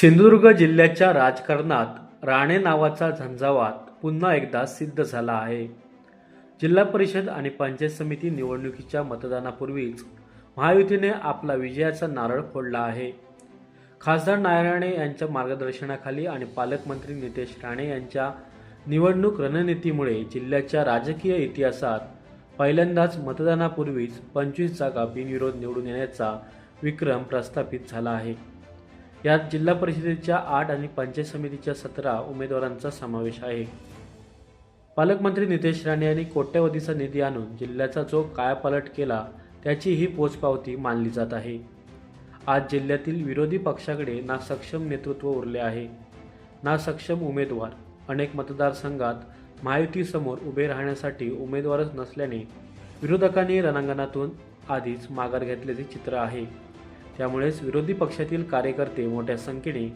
सिंधुदुर्ग जिल्ह्याच्या राजकारणात राणे नावाचा झंझावात पुन्हा एकदा सिद्ध झाला आहे. जिल्हा परिषद आणि पंचायत समिती निवडणुकीच्या मतदानापूर्वीच महायुतीने आपला विजयाचा नारळ फोडला आहे. खासदार नारायणे यांच्या मार्गदर्शनाखाली आणि पालकमंत्री नितेश राणे यांच्या निवडणूक रणनीतीमुळे जिल्ह्याच्या राजकीय इतिहासात पहिल्यांदाच मतदानापूर्वीच पंचवीस जागा बिनविरोध निवडून येण्याचा विक्रम प्रस्थापित झाला आहे. यात जिल्हा परिषदेच्या आठ आणि पंचायत समितीच्या सतरा उमेदवारांचा समावेश आहे. पालकमंत्री नितेश राणे यांनी कोट्यवधीचा निधी आणून जिल्ह्याचा जो कायापालट केला त्याची ही पोचपावती मानली जात आहे. आज जिल्ह्यातील विरोधी पक्षाकडे ना सक्षम नेतृत्व उरले आहे. ना सक्षम उमेदवार अनेक मतदारसंघात महायुतीसमोर उभे राहण्यासाठी उमेदवारच नसल्याने विरोधकांनी रणांगणातून आधीच माघार घेतल्याचे चित्र आहे. त्यामुळेच विरोधी पक्षातील कार्यकर्ते मोठ्या संख्येने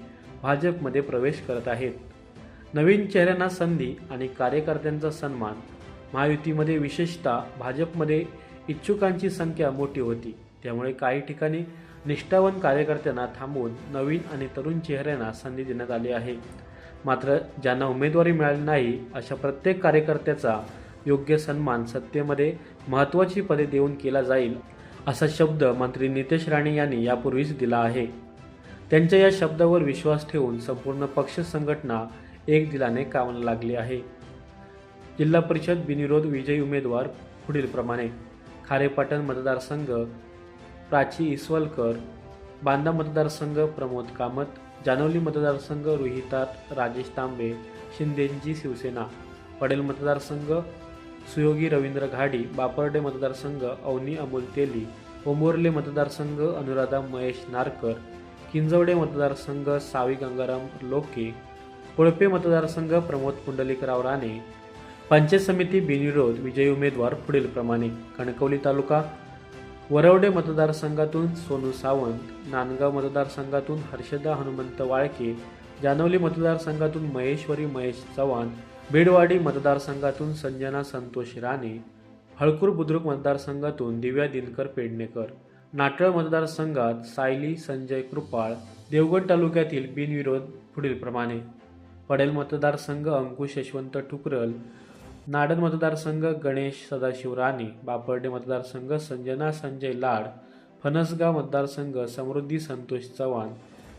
भाजपमध्ये प्रवेश करत आहेत. नवीन चेहऱ्यांना संधी आणि कार्यकर्त्यांचा सन्मान महायुतीमध्ये विशेषतः भाजपमध्ये इच्छुकांची संख्या मोठी होती. त्यामुळे काही ठिकाणी निष्ठावान कार्यकर्त्यांना थांबवून नवीन आणि तरुण चेहऱ्यांना संधी देण्यात आली आहे. मात्र ज्यांना उमेदवारी मिळाली नाही अशा प्रत्येक कार्यकर्त्याचा योग्य सन्मान सत्तेमध्ये महत्त्वाची पदे देऊन केला जाईल असा शब्द मंत्री नितेश राणे यांनी यापूर्वीच दिला आहे. त्यांच्या या शब्दावर विश्वास ठेवून संपूर्ण पक्ष संघटना एक दिलाने कामाला लागली आहे. जिल्हा परिषद बिनविरोध विजयी उमेदवार पुढीलप्रमाणे खारेपाटण मतदारसंघ प्राची इसवलकर बांदा मतदारसंघ प्रमोद कामत जानवली मतदारसंघ रोहिता राजेश तांबे शिंदेंची शिवसेना पडेल मतदारसंघ सुयोगी रवींद्र घाडी बापर्डे मतदारसंघ अवनी अमोल तेली ओंबोर्ले मतदारसंघ अनुराधा महेश नारकर किंजवडे मतदारसंघ सावी गंगाराम लोके कोळपे मतदारसंघ प्रमोद पुंडलिकराव राणे पंचायत समिती बिनविरोध विजयी उमेदवार पुढीलप्रमाणे कणकवली तालुका वरवडे मतदारसंघातून सोनू सावंत नांदगाव मतदारसंघातून हर्षदा हनुमंत वाळके जानवली मतदारसंघातून महेश्वरी महेश चव्हाण बेडवाडी मतदारसंघातून संजना संतोष राणे हळकूर बुद्रुक मतदारसंघातून दिव्या दिनकर पेडणेकर नाटळ मतदारसंघात सायली संजय कृपाळ देवगड तालुक्यातील बिनविरोध पुढीलप्रमाणे पडेल मतदारसंघ अंकुश यशवंत ठुकरल नाडन मतदारसंघ गणेश सदाशिव राणे बापर्डे मतदारसंघ संजना संजय लाड फणसगाव मतदारसंघ समृद्धी संतोष चव्हाण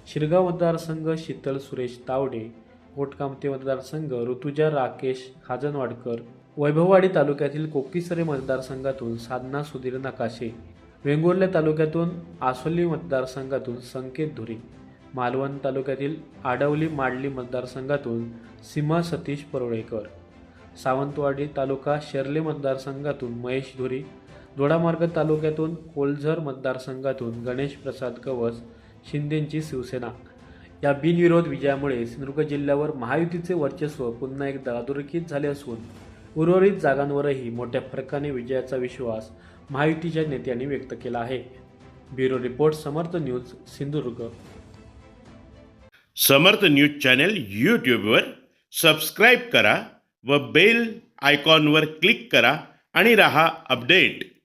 शिरगाव मतदारसंघ शीतल सुरेश तावडे कोटकामते मतदारसंघ ऋतुजा राकेश खाजनवाडकर वैभववाडी तालुक्यातील कोकीसरे मतदारसंघातून साधना सुधीर नकाशे वेंगुर्ले तालुक्यातून आसोली मतदारसंघातून संकेत धुरी मालवण तालुक्यातील आडवली माडली मतदारसंघातून सीमा सतीश परोळेकर सावंतवाडी तालुका शेर्ले मतदारसंघातून महेश धुरी दोडामार्ग तालुक्यातून कोलझर मतदारसंघातून गणेश प्रसाद कवच शिंदेंची शिवसेना. या बिनविरोध विजयामुळे सिंधुदुर्ग जिल्ह्यावर महायुतीचे वर्चस्व पुन्हा एकदा अधोरेखित झाले असून उर्वरित जागांवरही मोठ्या फरकाने विजयाचा विश्वास महायुतीच्या नेत्यांनी व्यक्त केला आहे. Bureau report Samarth news Sindhudurg. Samarth news channel यूट्यूबवर सबस्क्राईब करा व बेल आयकॉनवर क्लिक करा आणि रहा अपडेट.